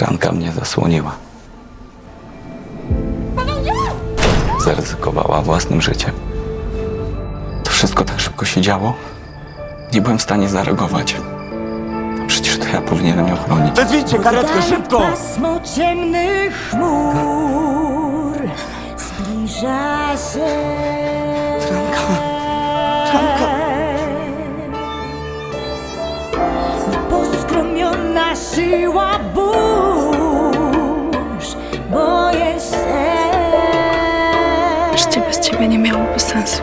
Ranka mnie zasłoniła. Zaryzykowała własnym życiem. To wszystko tak szybko się działo. Nie byłem w stanie zareagować. Przecież to ja powinienem ją chronić. Wezwijcie karetkę, szybko! Pasmo ciemnych chmur zbliża się. Franka, Franka. Poskromiona siła burz, boję się. Życie bez ciebie nie miałoby sensu.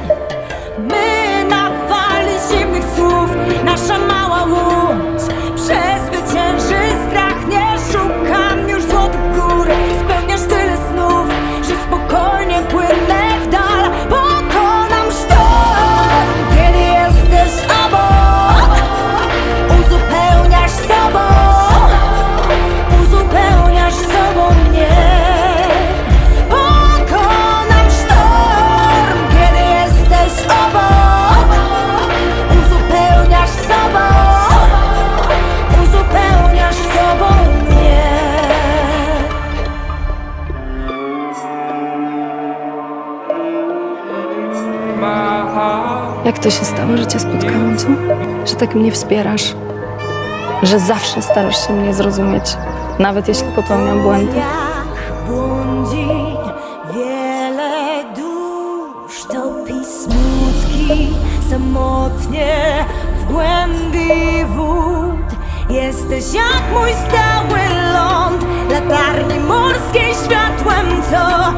Jak to się stało, że cię spotkałam, co? Że tak mnie wspierasz? Że zawsze starasz się mnie zrozumieć, nawet jeśli popełniam błędy. Jak błądzi wiele dusz, topi smutki samotnie w głębi wód. Jesteś jak mój stały ląd, latarni morskiej światłem, co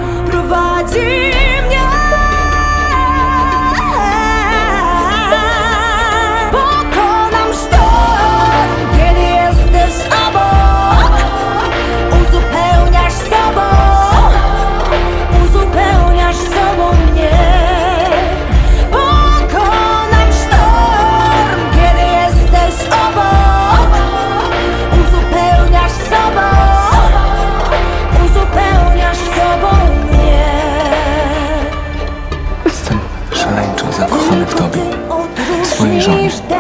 W swojej żonie.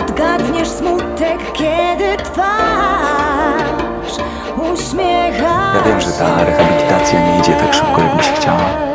Odgadniesz smutek, kiedy twarz uśmiecha Ja wiem, że ta rehabilitacja nie idzie tak szybko, jakbyś chciała.